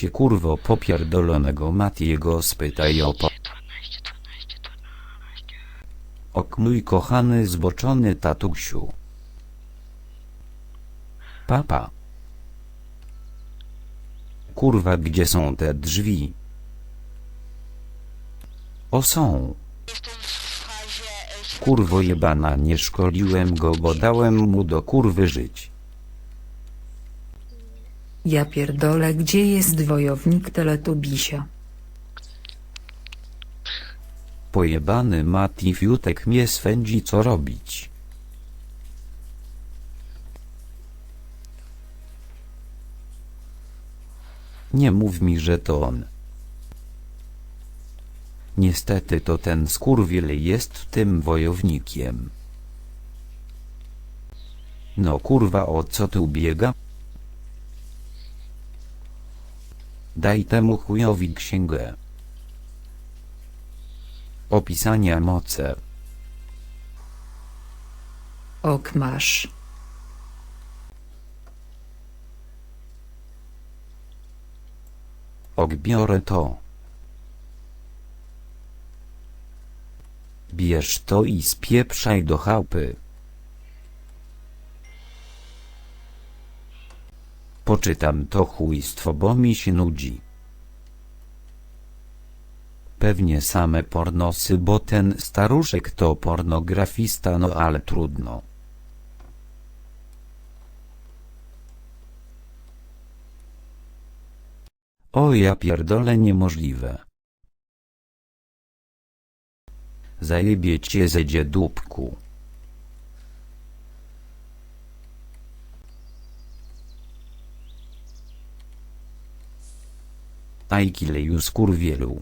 się kurwo popierdolonego Matiego spytaj o po... Ok mój kochany zboczony tatusiu. Papa. Kurwa gdzie są te drzwi? O są. Kurwo jebana nie szkoliłem go bo dałem mu do kurwy żyć. Ja pierdolę gdzie jest wojownik Teletubisia. Pojebany Mati Fiutek mnie swędzi co robić. Nie mów mi, że to on. Niestety to ten skurwiel jest tym wojownikiem. No kurwa o co tu biega? Daj temu chujowi księgę. Opisania moce. Ok masz. Ok biorę to. Bierz to i spieprzaj do chałupy. Poczytam to chujstwo, bo mi się nudzi. Pewnie same pornosy, bo ten staruszek to pornografista, no ale trudno. O ja pierdolę niemożliwe. Zajebie cię zedzie dupku. Ajkileju skurwielu.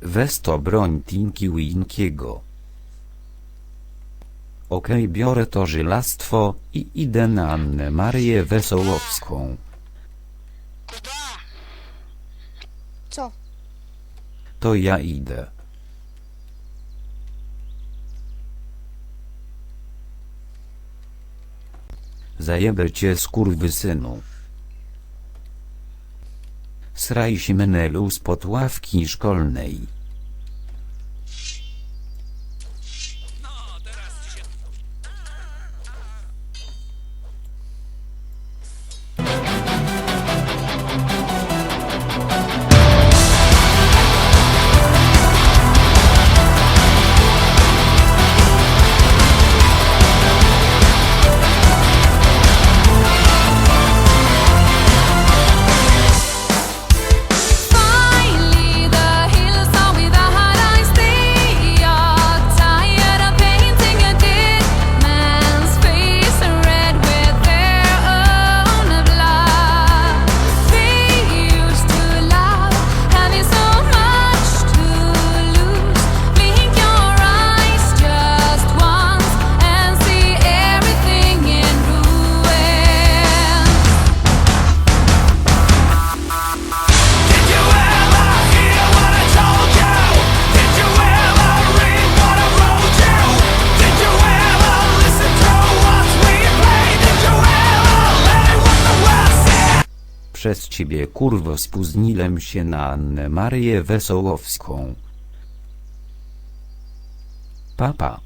Weź to broń Tinki Winkiego. Okej biorę to żylastwo i idę na Annę Marię Wesołowską. Co? To ja idę. Zajebę cię skurwysynu. Sraj się menelu spod ławki szkolnej. Przez ciebie kurwo spóźniłem się na Annę Marię Wesołowską. Papa.